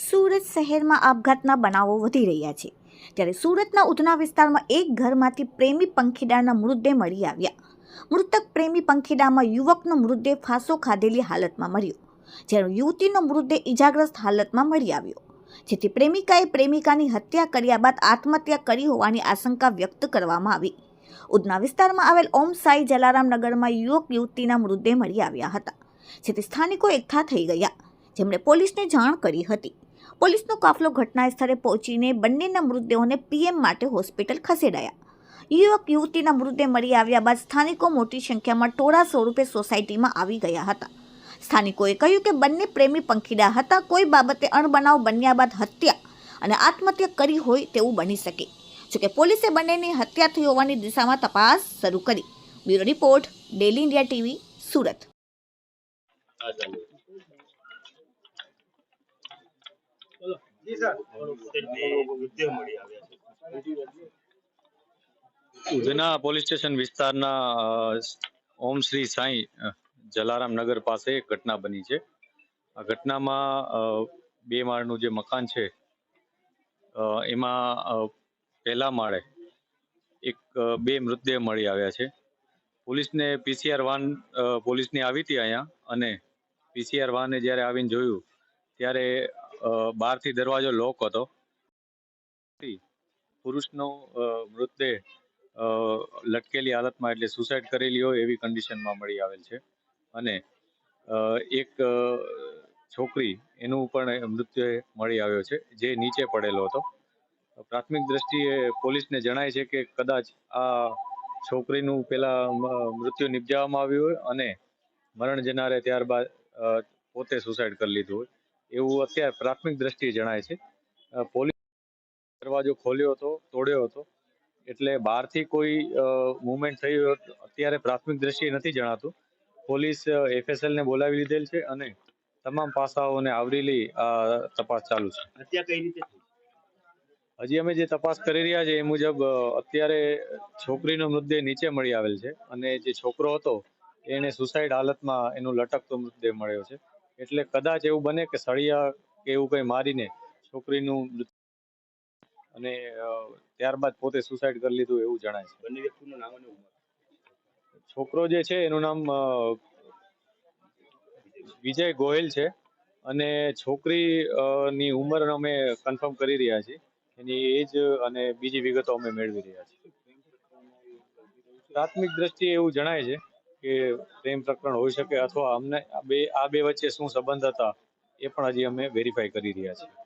સુરત શહેરમાં આપઘાતના બનાવો વધી રહ્યા છે. ત્યારે સુરતના ઉધના વિસ્તારમાં એક ઘરમાંથી પ્રેમી પંખીડાના મૃતદેહ મળી આવ્યા. મૃતક પ્રેમી પંખીડામાં યુવકનો મૃતદેહ ફાંસો ખાધેલી હાલતમાં મળ્યો જ્યારે યુવતીનો મૃતદેહ ઇજાગ્રસ્ત હાલતમાં મળી આવ્યો. જેથી પ્રેમિકાએ પ્રેમિકાની હત્યા કર્યા બાદ આત્મહત્યા કરી હોવાની આશંકા વ્યક્ત કરવામાં આવી. ઉધના વિસ્તારમાં આવેલ ઓમ સાઈ જલારામ નગરમાં યુવક યુવતીના મૃતદેહ મળી આવ્યા હતા. જેથી સ્થાનિકો એકઠા થઈ ગયા. જેમણે પોલીસને જાણ કરી હતી. પોલીસનો કાફલો ઘટના સ્થળે પહોંચીને બંનેના મૃતદેહોને પીએમ માટે હોસ્પિટલ ખસેડાયા. યુવક, યુવતીના મૃતદેહ મળી આવ્યા બાદ સ્થાનિકો મોટી સંખ્યામાં ટોળા સ્વરૂપે સોસાયટીમાં આવી ગયા હતા. સ્થાનિકોએ કહ્યું કે બંને પ્રેમી પંખીડા હતા, કોઈ બાબતે અણબનાવ બન્યા બાદ હત્યા અને આત્મહત્યા કરી હોય તેવું બની શકે. જોકે પોલીસે બંનેની હત્યા થઈ હોવાની દિશામાં તપાસ શરૂ કરી. Bureau report daily India TV, Surat. ચાલુ. બે મળી આવ્યા ઉધના પોલીસ સ્ટેશન વિસ્તારના ઓમ શ્રી સાંઈ જલારામ નગર પાસે એક ઘટના બની છે. આ ઘટનામાં બે માળનું જે મકાન છે એમાં પહેલા માળે એક બે મૃતદેહ મળી આવ્યા છે. પોલીસને પીસીઆર વાન પોલીસની આવી હતી અહીંયા અને પીસીઆર વાહને જ્યારે આવીને જોયું, ત્યારે બહારથી દરવાજો લોક હતો. પુરુષનો મૃતદેહ લટકેલી હાલતમાં એટલે સુસાઇડ કરેલી હોય એવી કન્ડિશનમાં મળી આવેલ છે. અને એક છોકરી એનું પણ મૃત્યુ મળી આવ્યો છે, જે નીચે પડેલો હતો. પ્રાથમિક દ્રષ્ટિએ પોલીસને જણાય છે કે કદાચ આ છોકરીનું પેલા મૃત્યુ નિપજાવવામાં આવ્યું હોય અને મરણ જનારે ત્યારબાદ પોતે સુસાઇડ કરી લીધું હોય. એવું અત્યારે પ્રાથમિક દ્રષ્ટિએ જણાય છે. પોલીસ દરવાજો ખોલ્યો હતો તોડ્યો હતો. એટલે બહારથી કોઈ મુવમેન્ટ થઈ અત્યારે પ્રાથમિક દ્રષ્ટિએ નથી જણાતું. પોલીસ એફએસએલ ને બોલાવી લીધેલ છે અને તમામ પાસાઓને આવરી લઈ આ તપાસ ચાલુ છે. હત્યા કઈ રીતે હજી અમે જે તપાસ કરી રહ્યા છે એ મુજબ અત્યારે છોકરીનો મૃતદેહ નીચે મળી આવેલ છે અને જે છોકરો હતો એને સુસાઇડ હાલતમાં એનો લટકતો મૃતદેહ મળ્યો છે. એટલે કદાચ એવું બને કે સળિયા કે એવું કંઈ મારીને છોકરીનું અને ત્યારબાદ પોતે સુસાઇડ કરી લીધું એવું જણાય છે. બંને વ્યક્તિનું નામ અને ઉંમર? છોકરો જે છે એનું નામ વિજય ગોહિલ છે. અને છોકરી ની ઉંમર અમે કન્ફર્મ કરી રહ્યા છીએ. એની એજ અને બીજી વિગતો અમે મેળવી રહ્યા છીએ. પ્રાથમિક દ્રષ્ટિએ એવું જણાય છે કે પ્રેમ પ્રકરણ હોઈ શકે અથવા અમને બે, આ બે વચ્ચે શું સંબંધ હતા, એ પણ હજી અમે વેરીફાઈ કરી રહ્યા છીએ.